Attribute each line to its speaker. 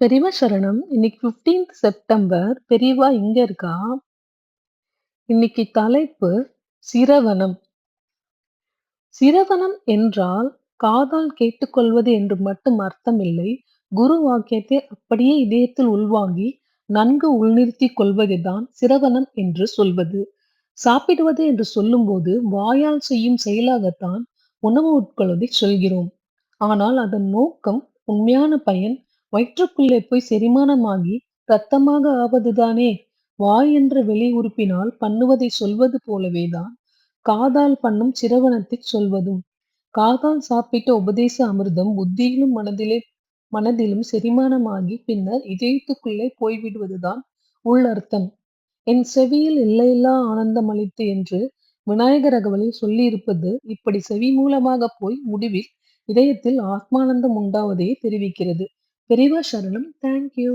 Speaker 1: பெரியவா சரணம். இன்னைக்கு 15த் செப்டம்பர். பெரியவா இங்க இருக்கா? இன்னைக்கு தலைப்பு சிரவணம். சிரவணம் என்றால் காதால் கேட்டுக்கொள்வது என்று மட்டும் அர்த்தமில்லை. குரு வாக்கியத்தை அப்படியே இதயத்தில் உள்வாங்கி நன்கு உள்நிறுத்திக் கொள்வதுதான் சிரவணம் என்று சொல்வது. சாப்பிடுவது என்று சொல்லும்போது வாயால் செய்யும் செயலாகத்தான் உணவு உட்கொள்வதை சொல்கிறோம். ஆனால் அதன் நோக்கம், உண்மையான பயன் வயிற்றுக்குள்ளே போய் செரிமானமாகி ரத்தமாக ஆவதுதானே. வாய் என்ற வெளி உறுப்பினால் பண்ணுவதை சொல்வது போலவேதான் காதால் பண்ணும் சிரவணத்தை சொல்வதும். காதால் சாப்பிட்ட உபதேச அமிர்தம் புத்தியிலும் மனதிலே மனதிலும் செரிமானமாகி பின்னர் இதயத்துக்குள்ளே போய்விடுவதுதான் உள்ளர்த்தம். என் செவியில் இல்லையில்லா ஆனந்தம் அளித்து என்று விநாயகர் அகவலில் சொல்லியிருப்பது இப்படி செவி மூலமாக போய் முடிவில் இதயத்தில் ஆத்மானந்தம் உண்டாவதையே தெரிவிக்கிறது. பெரியவா சரணம். Thank you.